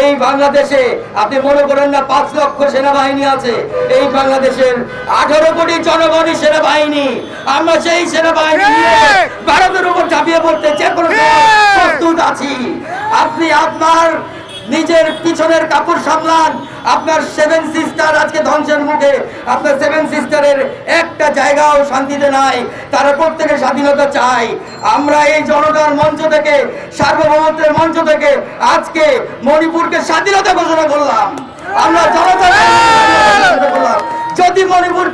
এই বাংলাদেশে আপনি মনে করেন না পাঁচ লক্ষ সেনাবাহিনী আছে? এই বাংলাদেশের আঠারো কোটি জনগণই সেনাবাহিনী। আমরা সেই সেনাবাহিনী ভারতের উপর ঝাঁপিয়ে পড়তে যে কোনো প্রস্তুত আছি। আপনি আপনার নিজের পিছনের কাপড় সামলান। আপনার সেভেন সিস্টার আজকে ধ্বংসের মুখে। আপনার সেভেন সিস্টারের একটা জায়গাও শান্তিতে নাই। তারা প্রত্যেকে স্বাধীনতা চাই আমরা এই জনতার মঞ্চ থেকে, সার্বভৌমত্বের মঞ্চ থেকে আজকে মণিপুরকে স্বাধীনতা ঘোষণা করলাম। আমরা জনতার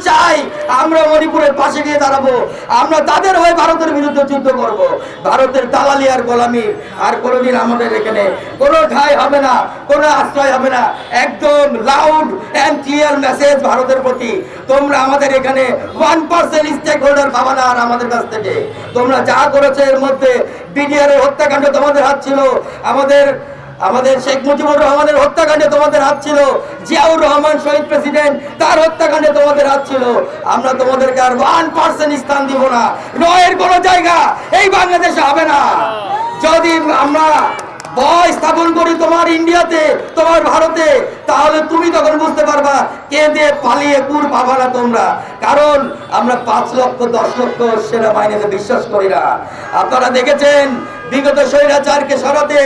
চাই আমরা মণিপুরের পাশে গিয়ে দাঁড়াবো। আমরা তাদের হয়ে ভারতের বিরুদ্ধে যুদ্ধ করব। ভারতের দালালি আর গোলামি আর কোনোদিন আমাদের এখানে কোনো ঠাঁই হবে না, কোনো আশ্রয় হবে না। একদম লাউড অ্যান্ড ক্লিয়ার মেসেজ ভারতের প্রতি। তোমরা আমাদের এখানে ওয়ান পার্সেন্ট স্টেক হোল্ডার পাবা না আর আমাদের কাছ থেকে। তোমরা যা করেছ এর মধ্যে বিডিআর হত্যাকাণ্ড তোমাদের হাত ছিল। আমাদের আমাদের শেখ মুজিবুর রহমানের হত্যাকাণ্ডে তোমাদের হাত ছিল, জিয়াউর রহমান শহীদ প্রেসিডেন্ট, তার হত্যাকাণ্ডে তোমাদের হাত ছিল। আমরা তোমাদেরকে আর ওয়ান পার্সেন্ট স্থান দিব না। নয়ের কোনো জায়গা এই বাংলাদেশে হবে না। যদি আমরা ভয় স্থাপন করি তোমার ইন্ডিয়াতে, তোমার ভারতে, তাহলে তুমি তখন বুঝতে পারবা কে দিয়ে পালিয়ে কুর পাবা না তোমরা। কারণ আমরা পাঁচ লক্ষ, দশ লক্ষ সেনাবাহিনীতে বিশ্বাস করি না। আপনারা দেখেছেন, বিগত স্বৈরাচারকে সরাতে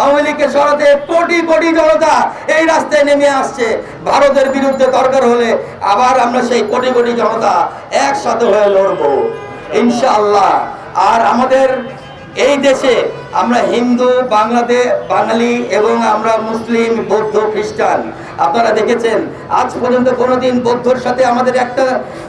আওয়ামী লীগকে সরাতে কোটি কোটি জনতা এই রাস্তায় নেমে আসছে। ভারতের বিরুদ্ধে দরকার হলে আবার আমরা সেই কোটি কোটি জনতা একসাথে হয়ে লড়বো। ইনশাআল্লাহ। আর আমাদের এই দেশে আমরা হিন্দু বাংলাদেশ বাঙালি এবং আমরা মুসলিম, বৌদ্ধ, খ্রিস্টান। আপনারা দেখেছেন, আজ পর্যন্ত কোনোদিন বৌদ্ধর সাথে আমাদের একটা,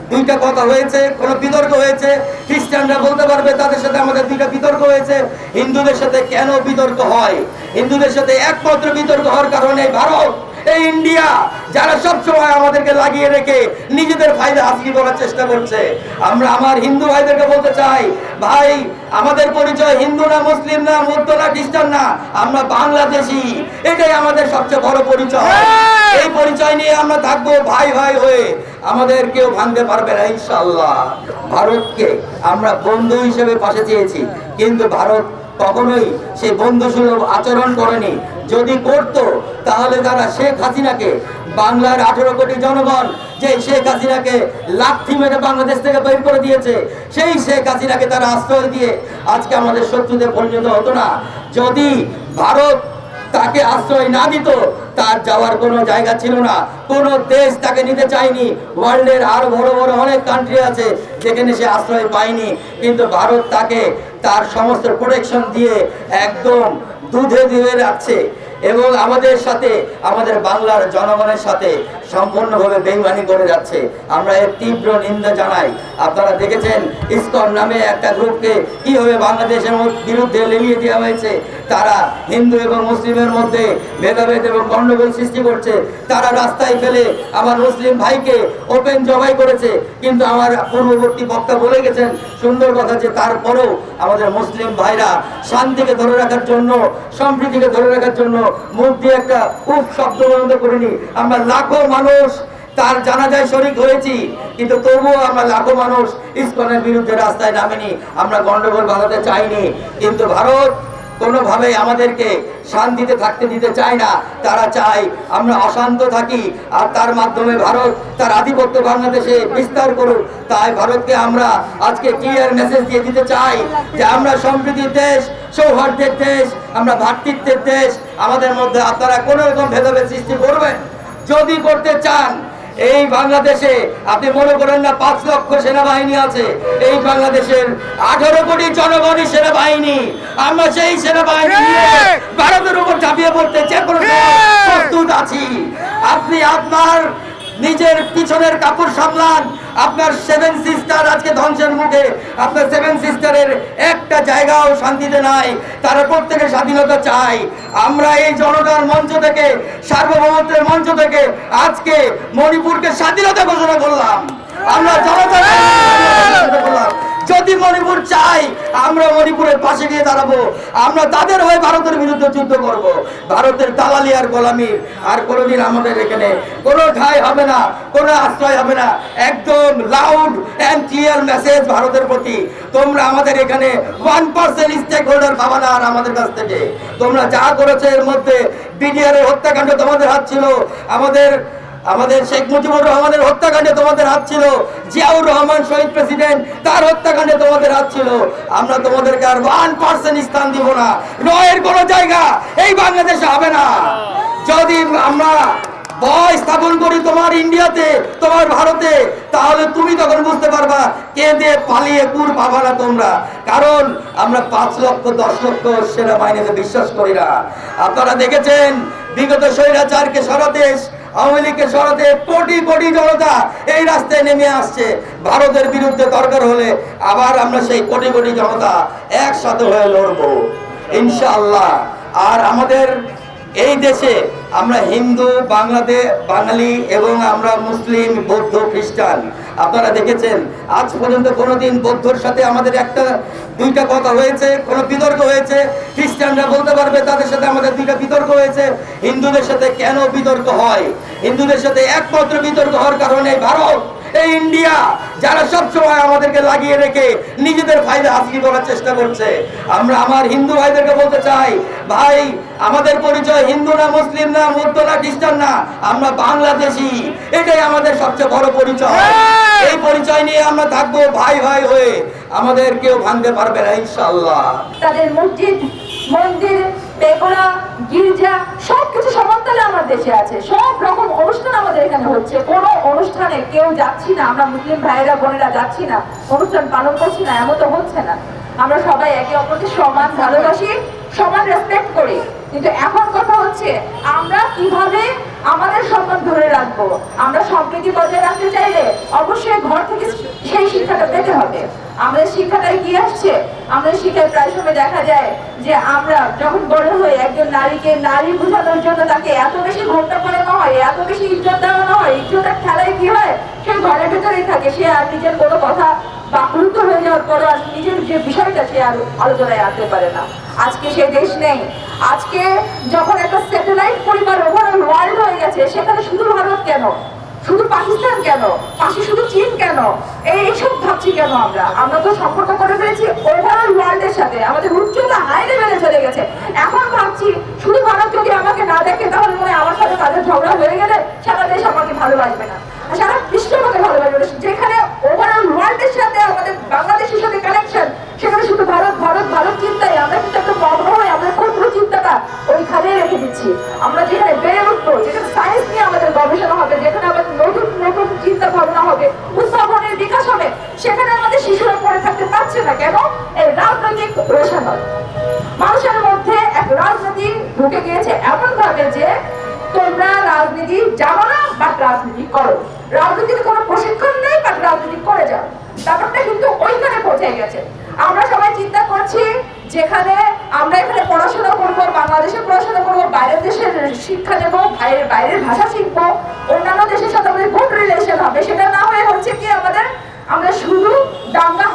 দুইটা কথা হয়েছে, কোনো বিতর্ক হয়েছে। খ্রিস্টানরা বলতে পারবে, তাদের সাথে আমাদের দুইটা বিতর্ক হয়েছে। হিন্দুদের সাথে কেন বিতর্ক হয়? হিন্দুদের সাথে একমাত্র বিতর্ক হওয়ার কারণে ভারত। এই ইন্ডিয়া যারা সব সময় আমাদেরকে লাগিয়ে রেখে নিজেদের ফায়দা হাসিল করার চেষ্টা করছে আমরা আমার হিন্দু ভাইদেরকে বলতে চাই ভাই আমাদের পরিচয় হিন্দু না মুসলিম না মধ্য না খ্রিস্টান না আমরা বাংলাদেশি এটাই আমাদের সবচেয়ে বড় পরিচয়। এই পরিচয় নিয়ে আমরা থাকব ভাই ভাই হয়ে আমাদের কেউ ভাঙতে পারবে না ইনশাল্লাহ ভারতকে আমরা বন্ধু হিসেবে পাশে চেয়েছি কিন্তু ভারত কখনোই সে বন্ধুসুলভ আচরণ করেনি। যদি করত, তাহলে তারা শেখ হাসিনাকে, বাংলার আঠেরো কোটি জনগণ, যে শেখ হাসিনাকে লাথি মেরে বাংলাদেশ থেকে বের করে দিয়েছে, সেই শেখ হাসিনাকে তারা আশ্রয় দিয়ে আজকে আমাদের শত্রুতে পরিণত হতো না। যদি ভারত তাকে আশ্রয় না দিত, তার যাওয়ার কোনো জায়গা ছিল না। কোনো দেশ তাকে নিতে চায়নি। ওয়ার্ল্ডের আরও বড় বড় অনেক কান্ট্রি আছে যেখানে সে আশ্রয় পায়নি। কিন্তু ভারত তাকে তার সমস্ত প্রোটেকশন দিয়ে একদম দুধে দিয়ে রাখছে এবং আমাদের সাথে, আমাদের বাংলার জনগণের সাথে সম্পূর্ণভাবে বেইমানি করে যাচ্ছে। আমরা এর তীব্র নিন্দা জানাই। আপনারা দেখেছেন, ইসকন নামে একটা গ্রুপকে কীভাবে বাংলাদেশের বিরুদ্ধে লেলিয়ে দেওয়া হয়েছে? তারা হিন্দু এবং মুসলিমের মধ্যে ভেদাভেদ এবং গণ্ডগোল সৃষ্টি করছে। তারা রাস্তায় ফেলে আমার মুসলিম ভাইকে ওপেন জবাই করেছে। কিন্তু আমার পূর্ববর্তী বক্তা বলে গেছেন, সুন্দর কথা যে তারপরেও আমাদের মুসলিম ভাইরা শান্তিকে ধরে রাখার জন্য, সম্প্রীতিকে ধরে রাখার জন্য মুখ দিয়ে একটা উপ শব্দ বন্ধ করিনি। আমরা লাখো মানুষ, তার জানাজায় শরিক হয়েছি, কিন্তু তবুও আমরা লাখো মানুষ ইস্কনের বিরুদ্ধে রাস্তায় নামেনি। আমরা গন্ডগোল বাঁধাতে চাইনি। কিন্তু ভারত কোনোভাবেই আমাদেরকে শান্তিতে থাকতে দিতে চায় না। তারা চায় আমরা অশান্ত থাকি আর তার মাধ্যমে ভারত, তার আধিপত্য বাংলাদেশে বিস্তার করুক। তাই ভারতকে আমরা আজকে ক্লিয়ার মেসেজ দিয়ে দিতে চাই যে আমরা সম্প্রীতির দেশ, সৌহার্দ্যের দেশ, আমরা ভ্রাতৃত্বের দেশ। আমাদের মধ্যে আপনারা কোনো রকম ভেদাভেদ সৃষ্টি করবেন? যদি করতে চান এই বাংলাদেশে আপনি মনে করেন না পাঁচ লক্ষ সেনাবাহিনী আছে? এই বাংলাদেশের আঠারো কোটি জনগণই সেনাবাহিনী। আমরা সেই সেনাবাহিনী ভারতের উপর ঝাঁপিয়ে পড়তে যে কোনো প্রস্তুত আছি। আপনি আপনার নিজের পিছনের কাপড় সামলান আপনার সেভেন সিস্টার আজকে ধ্বংসের মুখে। আপনার সেভেন সিস্টারের একটা জায়গাও শান্তিতে নাই, তারা প্রত্যেকে স্বাধীনতা চাই আমরা এই জনতার মঞ্চ থেকে, সার্বভৌমত্বের মঞ্চ থেকে আজকে মণিপুরকে স্বাধীনতা ঘোষণা করলাম। আমরা ঘোষণা করলাম। যদি মণিপুর চাই, আমরা মণিপুরের পাশে গিয়ে দাঁড়াবো। আমরা তাদের হয়ে ভারতের বিরুদ্ধে যুদ্ধ করব। ভারতের দালালি আর গোলামি আর কোনোদিন আমাদের এখানে কোনো ঠাঁই হবে না, কোনো আশ্রয় হবে না। একদম লাউড অ্যান্ড ক্লিয়ার মেসেজ ভারতের প্রতি। তোমরা আমাদের এখানে ওয়ান পার্সেন্ট স্টেক হোল্ডার পাবা না আর আমাদের কাছ থেকে। তোমরা যা করেছ এর মধ্যে বিডিআর হত্যাকাণ্ড তোমাদের হাত ছিল। আমাদের আমাদের শেখ মুজিবুর রহমানের হত্যাকাণ্ডে তোমাদের হাত ছিল, জিয়াউর রহমান শহীদ প্রেসিডেন্ট, তার হত্যাকাণ্ডে তোমাদের হাত ছিল। আমরা তোমাদেরকে আর ওয়ান পার্সেন্ট স্থান দিব না। নয়ের কোনো জায়গা এই বাংলাদেশে হবে না। যদি আমরা ভয় স্থাপন করি তোমার ইন্ডিয়াতে, তোমার ভারতে, তাহলে তুমি তখন বুঝতে পারবা কে দিয়ে পালিয়ে কুর পাবা না তোমরা। কারণ আমরা পাঁচ লক্ষ, দশ লক্ষ সেনাবাহিনীতে বিশ্বাস করি না। আপনারা দেখেছেন, বিগত স্বৈরাচারকে সরাতে আওয়ামী লীগকে সরাতে কোটি কোটি জনতা এই রাস্তায় নেমে আসছে। ভারতের বিরুদ্ধে দরকার হলে আবার আমরা সেই কোটি কোটি জনতা একসাথে হয়ে লড়বো। ইনশাআল্লাহ। আর আমাদের এই দেশে আমরা হিন্দু বাংলাদেশ বাঙালি এবং আমরা মুসলিম, বৌদ্ধ, খ্রিস্টান, আপনারা দেখেছেন, আজ পর্যন্ত কোনোদিন বৌদ্ধর সাথে আমাদের একটা, দুইটা কথা হয়েছে, কোনো বিতর্ক হয়েছে। খ্রিস্টানরা বলতে পারবে তাদের সাথে আমাদের দুইটা বিতর্ক হয়েছে। হিন্দুদের সাথে কেন বিতর্ক হয়? হিন্দুদের সাথে একমাত্র বিতর্ক হওয়ার কারণে ভারত এই ইন্ডিয়া যারা সব সময় আমাদেরকে লাগিয়ে রেখে নিজেদের ফায়দা হাসিল করার চেষ্টা করছে। আমরা আমার হিন্দু ভাইদেরকে বলতে চাই ভাই আমাদের পরিচয় হিন্দু না মুসলিম না মধ্য না খ্রিস্টান না আমরা বাংলাদেশি। এটাই আমাদের সবচেয়ে বড় পরিচয়। এই পরিচয় নিয়ে আমরা থাকব ভাই ভাই হয়ে। আমাদের কেউ ভাঙতে পারবে না ইনশাল্লাহ তাদের মসজিদ মন্দির, পেগোড়া, গির্জা, সবকিছু সমান্তরালে আমার দেশে আছে। সব রকম অনুষ্ঠান আমাদের এখানে হচ্ছে। কোনো অনুষ্ঠানে কেউ যাচ্ছি না। আমরা মুসলিম ভাইয়েরা, বোনেরা যাচ্ছি না। অনুষ্ঠান পালন করছি না এমন তো হচ্ছে না। আমরা সবাই একে অপরকে সমান ভালোবাসি, সমান রেসপেক্ট করি। কিন্তু এখন কথা হচ্ছে, আমরা কীভাবে আমাদের সম্মান রাখব আমরা সম্প্রীতি বজায় রাখতে চাইলে অবশ্যই ঘর থেকে সেই শিক্ষাটা পেতে হবে। আমাদের শিক্ষাটাই কি আসছে? আমাদের শিক্ষায় প্রায় সময় দেখা যায় যে আমরা যখন বড় হই, একজন নারীকে নারী বোঝানোর জন্য তাকে এত বেশি ঘরটা করানো হয়, এত বেশি ইজ্জত দেওয়ানো হয়, ইজ্জতের খেলায় কি হয়? সে ঘরের ভেতরেই থাকে, সে আর নিজের কোনো কথা বাকরুদ্ধ হয়ে যাওয়ার পরে আর নিজের যে বিষয়টা সে আর আলোচনায় আনতে পারে না। আজকে সে দেশ নেই। আজকে যখন একটা স্যাটেলাইট পরিবার ওভারঅল ওয়ার্ল্ড হয়ে গেছে, সেখানে শুধু ভারত কেন? শুধু পাকিস্তান কেন? পাশে শুধু চীন কেন? এই এইসব ভাবছি কেন আমরা? আমরা তো সম্পর্ক করে ফেলেছি ওভারঅল ওয়ার্ল্ডের সাথে। আমাদের উচ্চতা হাই লেভেলে চলে গেছে। এখন ভাবছি শুধু ভারত যদি আমাকে না দেখে, তাহলে মনে আমার সাথে তাদের ঝগড়া হয়ে গেলে সারা দেশ আমাকে ভালোবাসবে না। সারা বিশ্ব আমাকে ভালোবাসবে না। যেখানে ওভারঅল যেখানে আমরা এখানে পড়াশোনা করব, বাংলাদেশে পড়াশোনা করব, বাইরের দেশের শিক্ষা নেব, বাইরের ভাষা শিখব, অন্যান্য দেশের সাথে আমাদের সেটা না হয়ে হচ্ছে কি আমাদের, আমরা শুধু দাঙ্গা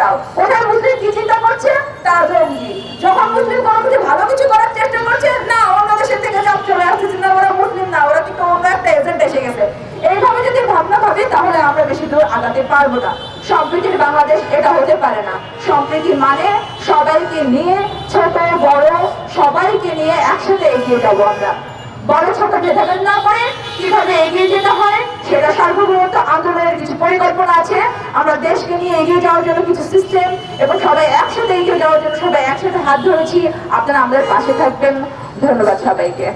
দাও। কোথায় মুসলিম কি চিন্তা করছে? তার জঙ্গি যখন মুসলিম কোনো কিছু ভালো কিছু করার চেষ্টা করছে, না অন্য দেশের থেকে চাপ চলে আসছে না ওরা মুসলিম না, ওরা কিন্তু অন্য একটা এজেন্ট এসে গেছে। এইভাবে যদি ভাবনা ভাবি, তাহলে আমরা বেশি দূর আগাতে পারব না। সম্প্রীতির বাংলাদেশ এটা হতে পারে না। সম্প্রীতি মানে সবাইকে নিয়ে, ছোট, বড়, সবাইকে নিয়ে একসাথে এগিয়ে যাব আমরা। বড় ছোট ভেদাভেদ না করে কীভাবে এগিয়ে যেতে হয়, সেটা সার্বভৌমত্ব আন্দোলনের কিছু পরিকল্পনা আছে। আমরা দেশকে নিয়ে এগিয়ে যাওয়ার জন্য কিছু সিস্টেম এবং সবাই একসাথে এগিয়ে যাওয়ার জন্য সবাই একসাথে হাত ধরেছি। আপনারা আমাদের পাশে থাকবেন। ধন্যবাদ সবাইকে।